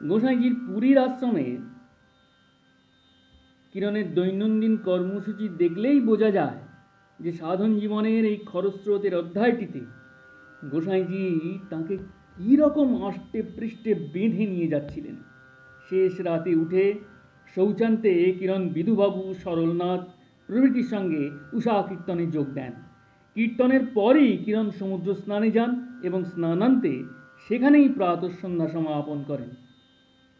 গোসাইজির পুরীর আশ্রমে কিরণের দৈনন্দিন কর্মসূচি দেখলেই বোঝা যায় যে সাধন জীবনের এই খরস্রোতের অধ্যায়টিতে গোসাইজি তাকে রকম আষ্টে পৃষ্ঠে বেঁধে নিয়ে যাচ্ছিলেন। শেষ রাতে উঠে শৌচান্তে কিরণ বিধুবাবু সরলনাথ প্রভৃতির সঙ্গে উষা কীর্তনে যোগ দেন। কীর্তনের পরেই কিরণ সমুদ্র স্নানে যান এবং স্নানান্তে সেখানেই প্রাতঃ সন্ধ্যা সমাপন করেন।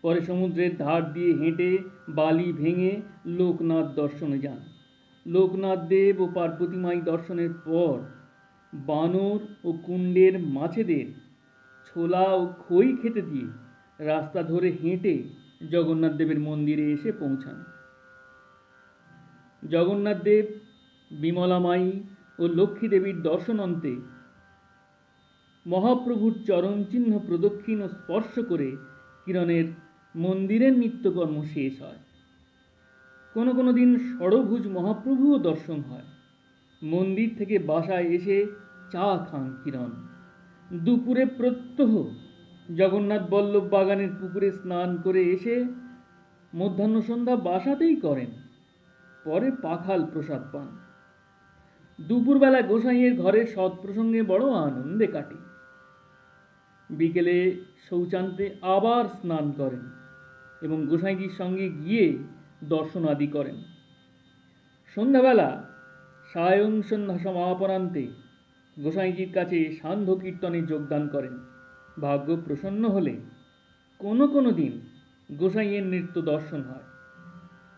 পরে সমুদ্রের ধার দিয়ে হেঁটে বালি ভেঙে লোকনাথ দর্শনে যান। লোকনাথ দেব ও পার্বতী মাই দর্শনের পর বানর ও কুণ্ডের মাছেদের ছোলা ও খই খেতে দিয়ে রাস্তা ধরে হেঁটে জগন্নাথ দেবের মন্দিরে এসে পৌঁছান। জগন্নাথ দেব, বিমলা মাই ও লক্ষ্মী দেবীর দর্শনান্তে মহাপ্রভুর চরণচিহ্ন প্রদক্ষিণ ও স্পর্শ করে কিরণের মন্দিরের নিত্যকর্ম শেষ হয়। কোনো কোনো দিন ষড়ভুজ মহাপ্রভুও দর্শন হয়। মন্দির থেকে বাসায় এসে চা খান কিরণ। দুপুরে প্রত্যহ জগন্নাথ বল্লভ বাগানের পুকুরে স্নান করে এসে মধ্যাহ্ন সন্ধ্যা বাসাতেই করেন। পরে পাখাল প্রসাদ পান। দুপুরবেলা গোসাইয়ের ঘরে সৎ প্রসঙ্গে বড় আনন্দে কাটে। বিকেলে শৌচান্তে আবার স্নান করেন। এবং গোসাইজির সঙ্গে গিয়ে দর্শন আদি করেন। সন্ধ্যাবেলা সায়ং সন্ধ্যা সমাপনান্তে গোসাইজির কাছে সান্ধ্য কীর্তনে যোগদান করেন। ভাগ্য প্রসন্ন হলে কোনো কোনো দিন গোসাইয়ের নৃত্য দর্শন হয়।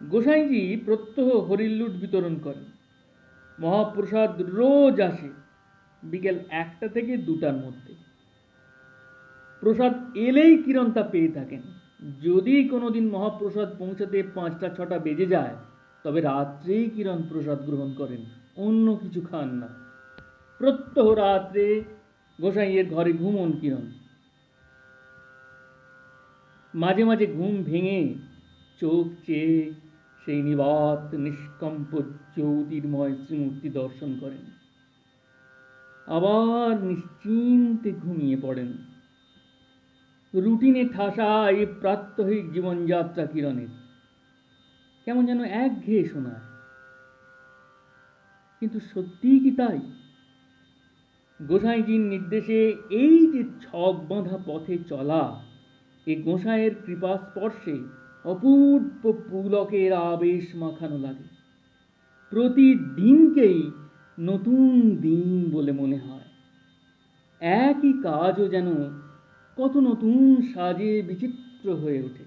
গোসাইজি প্রত্যহ হরিল্লুট বিতরণ করেন। মহাপ্রসাদ রোজ আসে বিকেল একটা থেকে দুটার মধ্যে। প্রসাদ এলেই কিরণ তা পেয়ে থাকেন। যদি কোনোদিন মহাপ্রসাদ পৌঁছাতে পাঁচটা, ছটা বেজে যায়, তবে রাত্রেই কিরণ প্রসাদ গ্রহণ করেন, অন্য কিছু খান না। প্রত্যহ রাত্রে গোসাইয়ের ঘরে ঘুমন কিরণ। মাঝে মাঝে ঘুম ভেঙে চোখ চেয়ে সেই নিবাত, নিষ্কম্প জ্যোতির্ময় শ্রীমূর্তি দর্শন করেন। আবার নিশ্চিন্তে ঘুমিয়ে পড়েন। রুটিনে ঠাসা এই প্রাত্যহিক জীবনযাত্রা কিরণের। কেমন যেন একঘেয়ে শোনায় কিন্তু সত্যিই কি তাই? গোসাইজির নির্দেশে এই যে ছক বাঁধা পথে চলা, এ গোসাইয়ের কৃপা স্পর্শে অপূর্ব পুলকের আবেশ মাখানো লাগে। প্রতিদিনকেই নতুন দিন বলে মনে হয়। একই কাজও যেন কত নতুন সাজে বিচিত্র হয়ে ওঠে।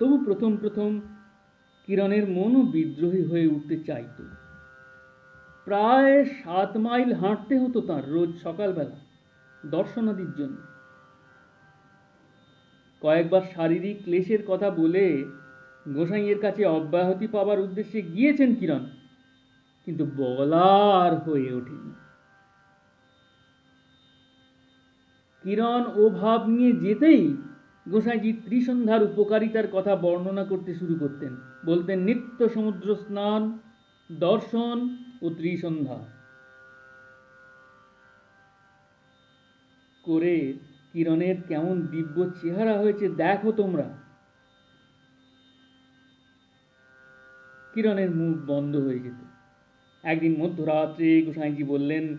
তবু প্রথম প্রথম কিরণের মনও বিদ্রোহী হয়ে উঠতে চাইত। প্রায় সাত মাইল হাঁটতে হতো তার রোজ সকালবেলা দর্শনাদির জন্য। কয়েকবার শারীরিক ক্লেশের কথা বলে গোসাইয়ের কাছে অব্যাহতি পাবার উদ্দেশ্যে গিয়েছেন কিরণ, কিন্তু বলার হয়ে ওঠেনি। কিরণ ও ভাব নিয়ে যেতেই গোসাইজি ত্রিসন্ধ্যার উপকারিতার কথা বর্ণনা করতে শুরু করতেন। বলতেন, নিত্য সমুদ্র স্নান, দর্শন ও ত্রিসন্ধ্যা। করে কিরণের কেমন দিব্য চেহারা হয়েছে, দেখো তোমরা। কিরণের মুখ বন্ধ হয়ে যেত। একদিন মধ্যরাত্রে গোসাইজি বললেন,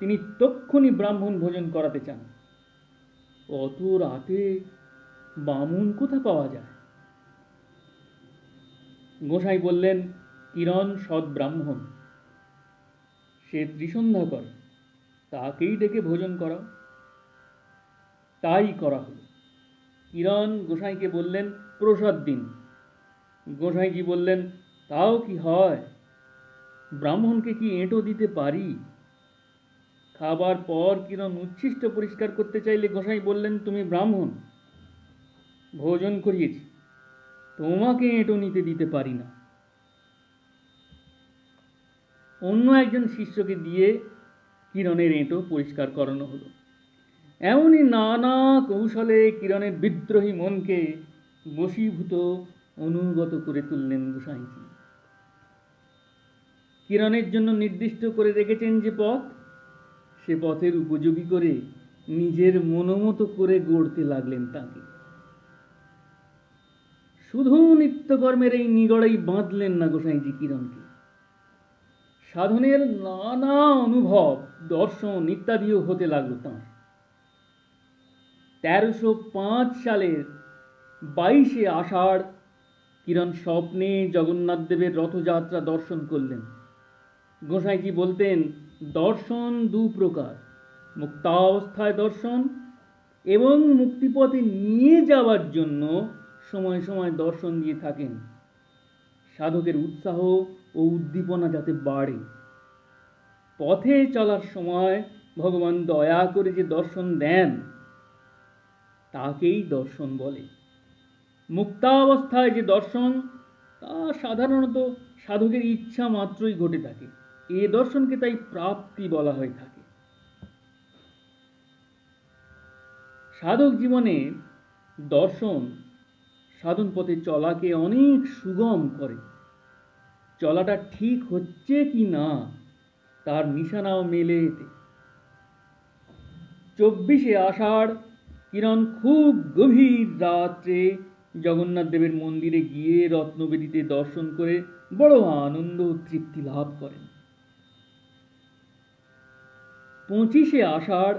তিনি তক্ষুনি ব্রাহ্মণ ভোজন করাতে চান। অত রাতে বামুন কোথা পাওয়া যায়? গোসাই বললেন, কিরণ সৎ ব্রাহ্মণ। সে ত্রিসন্ধ্যা করে, তাকেই ডেকে ভোজন করাও। তাই করা হলো। কিরণ গোসাইকে বললেন, প্রসাদ দিন। গোসাইজি বললেন, তাও কি হয়? ব্রাহ্মণকে কি এঁটো দিতে পারি? খাবার পর কিরণ উচ্ছিষ্ট পরিষ্কার করতে চাইলে গোসাই বললেন, তুমি ব্রাহ্মণ, ভোজন করিয়েছি। তোমাকে এঁটো নিতে দিতে পারি না। অন্য একজন শিষ্যকে দিয়ে কিরণের এঁটো পরিষ্কার করানো হলো। এমনই নানা কৌশলে কিরণের বিদ্রোহী মনকে বশীভূত অনুগত করে তুললেন গোসাইজি। কিরণের জন্য নির্দিষ্ট করে রেখেছেন যে পথ সে পথের উপযোগী করে নিজের মনোমতো করে গড়তে লাগলেন তাকে। শুধু নিত্যকর্মের এই নিগড়েই বাঁধলেন না গোসাইজি কিরণকে। সাধনের নানা অনুভব, দর্শন ইত্যাদিও হতে লাগল তাঁর। তেরোশো পাঁচ সালের বাইশে আষাঢ় কিরণ স্বপ্নে জগন্নাথ দেবের রথযাত্রা দর্শন করলেন। গোসাইজি বলতেন দর্শন দু প্রকার। মুক্তাবস্থায় দর্শন এবং মুক্তিপথে নিয়ে যাওয়ার জন্য সময় সময় দর্শন দিয়ে থাকেন। সাধকের উৎসাহ ও উদ্দীপনা যাতে বাড়ে। পথে চলার সময় ভগবান দয়া করে যে দর্শন দেন, তাকেই দর্শন বলে। মুক্তাবস্থায় যে দর্শন, তা সাধারণত সাধকের ইচ্ছা মাত্রই ঘটে থাকে। এ দর্শনকে তাই প্রাপ্তি বলা হয়ে থাকে। সাধক জীবনে দর্শন সাধন পথে চলাকে অনেক সুগম করে। চলাটা ঠিক হচ্ছে কি না, তার নিশানাও মেলে এতে। চব্বিশে আষাঢ় কিরণ খুব গভীর রাত্রে জগন্নাথ দেবের মন্দিরে গিয়ে রত্নবেদিতে দর্শন করে বড় আনন্দ তৃপ্তি লাভ করেন। পঁচিশে আষাঢ়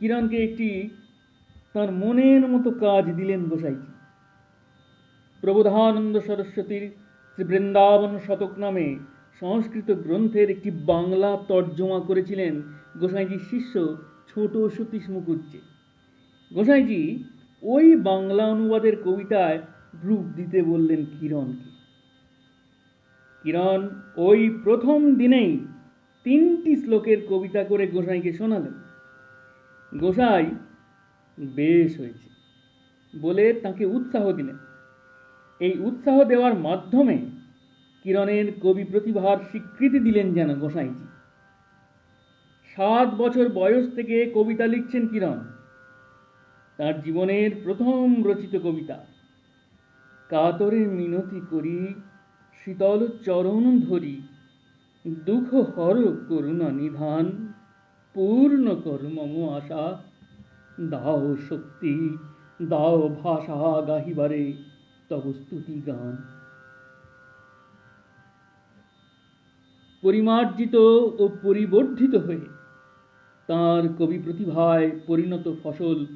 কিরণকে একটি তার মনের মতো কাজ দিলেন গোসাইজি। প্রবোধানন্দ সরস্বতীর শ্রী বৃন্দাবন শতক নামে সংস্কৃত গ্রন্থের একটি বাংলা তর্জমা করেছিলেন গোসাইজির শিষ্য ছোট সতীশ মুখুজ্জে। গোসাইজি ওই বাংলা অনুবাদের কবিতায় রূপ দিতে বললেন কিরণকে। কিরণ ওই প্রথম দিনেই তিনটি শ্লোকের কবিতা করে গোসাইকে শোনালেন। গোসাই বেশ হয়েছে। বলে তাকে উৎসাহ দিলেন। এই উৎসাহ দেওয়ার মাধ্যমে কিরণের কবি প্রতিভার স্বীকৃতি দিলেন যেন গোসাইজি। সাত বছর বয়স থেকে কবিতা লিখছেন কিরণ। তার জীবনের প্রথম রচিত কবিতা। কাতরে মিনতি করি, শীতল চরণ ধরি দুঃখ হর করুণা নিধান, পূর্ণ কর মম আশা। দাও শক্তি, দাও ভাষা গাহিবারে, তব স্তুতি গান। পরিমার্জিত ও পরিবর্ধিত হয়ে তার কবি প্রতিভায় পরিণত ফসল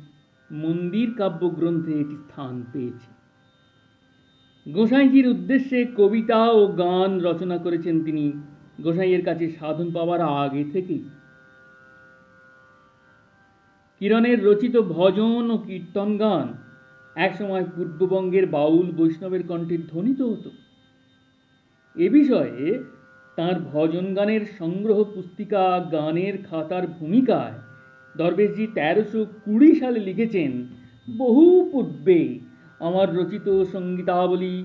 মন্দির কাব্যগ্রন্থে এটি স্থান পেয়েছে। গোসাইজির উদ্দেশ্যে কবিতা ও গান রচনা করেছেন তিনি গোসাইয়ের কাছে সাধন পাওয়ার আগে থেকেই। কিরণের রচিত ভজন ও কীর্তন গান একসময় পূর্ববঙ্গের বাউল বৈষ্ণবের কণ্ঠে ধ্বনিত হতো। এ বিষয়ে তার ভজন গানের সংগ্রহ পুস্তিকা গানের খাতার ভূমিকায় দরবেশজি তেরোশো কুড়ি সালে লিখেছেন, বহু পূর্বে আমার রচিত সঙ্গীতাবলী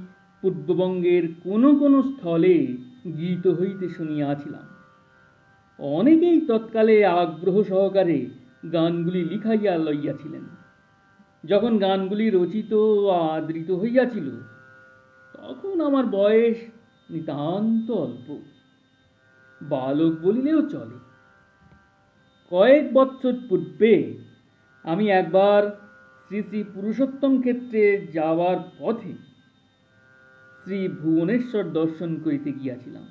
পূর্ববঙ্গের কোনো কোনো স্থলে গীত হইতে শুনিয়াছিলাম। অনেকেই তৎকালে আগ্রহ সহকারে গানগুলি লিখাইয়া লইয়াছিলেন। যখন গানগুলি রচিত আদৃত হইয়াছিল, তখন আমার বয়স নিতান্ত অল্প। বালক বলিলেও চলে। কয়েক বৎসর পূর্বে আমি একবার শ্রী শ্রী পুরুষোত্তম ক্ষেত্রে যাওয়ার পথে শ্রী ভুবনেশ্বর দর্শন করিতে গিয়াছিলাম।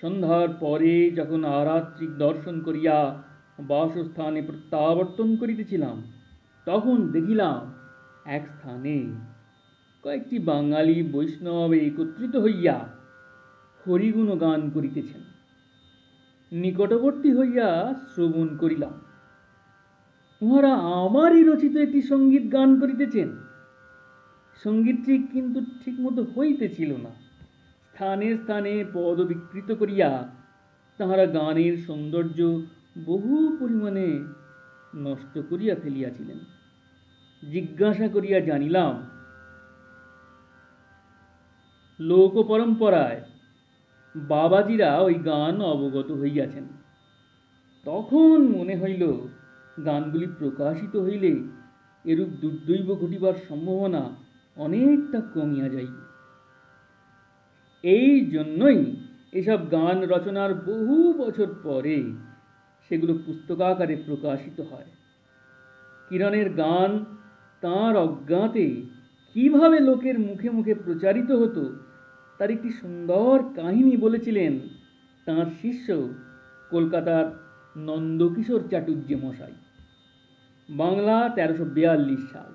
সন্ধ্যার পরে যখন আরাত্রিক দর্শন করিয়া বাসস্থানে প্রত্যাবর্তন করিতেছিলাম, তখন দেখিলাম এক স্থানে কয়েকটি বাঙালি বৈষ্ণব একত্রিত হইয়া হরিগুণ গান করিতেছেন। নিকটবর্তী হইয়া শ্রবণ করিলাম। উহারা আমারই রচিত একটি সংগীত গান করিতেছেন। সঙ্গীতটি কিন্তু ঠিকমতো হইতেছিল না। স্থানে স্থানে পদ বিকৃত করিয়া তাহারা গানের সৌন্দর্য বহু পরিমাণে নষ্ট করিয়া ফেলিয়াছিলেন। জিজ্ঞাসা করিয়া জানিলাম লোক পরম্পরায় বাবাজিরা ওই গান অবগত হইয়াছেন। তখন মনে হইল গানগুলি প্রকাশিত হইলে এরূপ দুর্দৈব ঘটিবার সম্ভাবনা অনেকটা কমিয়া যাইবে এই জন্যই এসব গান রচনার বহু বছর পরে সেগুলো পুস্তকাকারে প্রকাশিত হয়। কিরণের গান তাঁর অজ্ঞাতে কীভাবে লোকের মুখে মুখে প্রচারিত হতো, তার একটি সুন্দর কাহিনী বলেছিলেন তাঁর শিষ্য কলকাতার নন্দকিশোর চাটুর্য মশাই। বাংলা তেরোশো বিয়াল্লিশ সাল।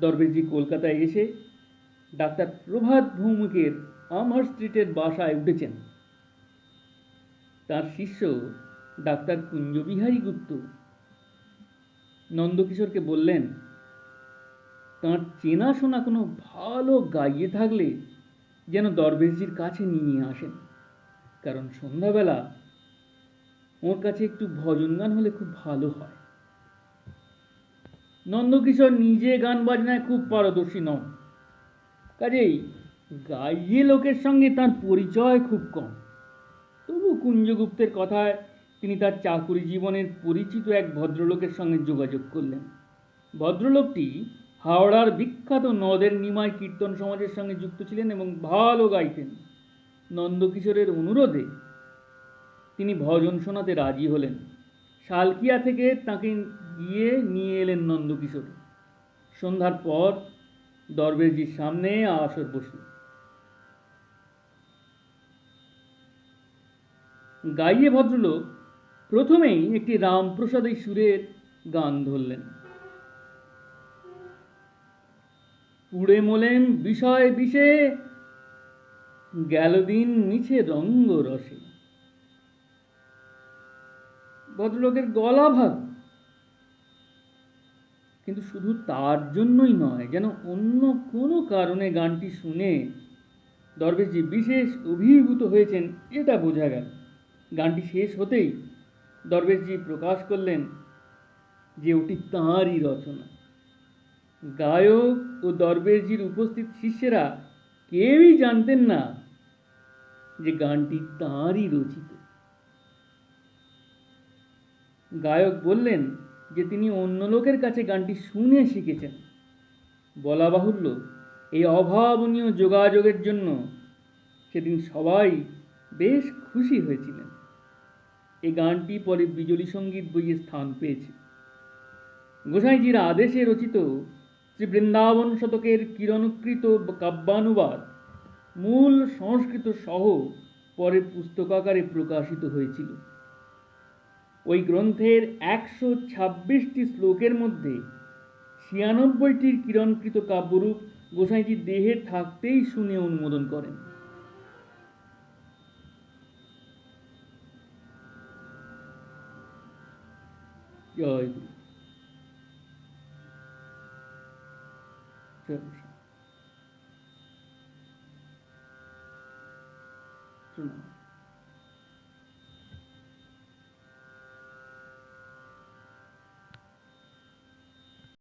দরবেশজি কলকাতায় এসে ডাক্তার প্রভাত ভৌমিকের আমহার স্ট্রিটের বাসায় উঠেছেন। তার শিষ্য ডাক্তার কুঞ্জবিহারী গুপ্ত নন্দকিশোরকে বললেন, তাঁর চেনাশোনা কোনো ভালো গাইয়ে থাকলে যেন দরবেশজির কাছে নিয়ে আসেন। কারণ সন্ধ্যাবেলা ওর কাছে একটু ভজন গান হলে খুব ভালো হয়। নন্দকিশোর নিজে গান বাজনায় খুব পারদর্শী নন। কাজেই গাইয়ে লোকের সঙ্গে তার পরিচয় খুব কম। তবু কুঞ্জগুপ্তের কথায় তিনি তার চাকুরি জীবনের পরিচিত এক ভদ্রলোকের সঙ্গে যোগাযোগ করলেন। ভদ্রলোকটি হাওড়ার বিখ্যাত নদের নিমাই কীর্তন সমাজের সঙ্গে যুক্ত ছিলেন এবং ভালো গাইতেন। নন্দকিশোরের অনুরোধে তিনি ভজন শোনাতে রাজি হলেন। শালকিয়া থেকে তাকে গিয়ে নিয়ে এলেন নন্দকিশোর। সন্ধ্যার পর দরবেশজির সামনে আসর বসল। গাইয়ে ভদ্রলোক প্রথমেই একটি রামপ্রসাদী সুরের গান ধরলেন। উড়ে মোলেন বিষয় বিষে, গেল দিন নিচে রঙ্গ রসে ভদ্রলোকের গলা ভাগ কিন্তু শুধু তার জন্যই নয়, যেন অন্য কোনো কারণে গানটি শুনে দরবেশজি বিশেষ অভিভূত হয়েছেন, এটা বোঝা গেল। গানটি শেষ হতেই দরবেশজি প্রকাশ করলেন যে ওটি তাঁরই রচনা। গায়ক ও দরবেশজির উপস্থিত শিষ্যেরা কেউই জানতেন না যে গানটি তাঁরই রচিত। গায়ক বললেন যে তিনি অন্য লোকের কাছে গানটি শুনে শিখেছেন। বলা বাহুল্য, এই অভাবনীয় যোগাযোগের জন্য সেদিন সবাই বেশ খুশি হয়েছিলেন। এই গানটি পরে বিজলি সংগীত বইয়ে স্থান পেয়েছে। গোসাইজির আদেশে রচিত শ্রী বৃন্দাবন শতকের কিরণকৃত কাব্যানুবাদ মূল সংস্কৃত সহ পরে পুস্তকাকারে প্রকাশিত হয়েছিল। ওই গ্রন্থের একশো ছাব্বিশটি শ্লোকের মধ্যে ছিয়ানব্বইটির কিরণকৃত কাব্যরূপ গোসাইজি দেহে থাকতেই শুনে অনুমোদন করেন। জয় গুরু।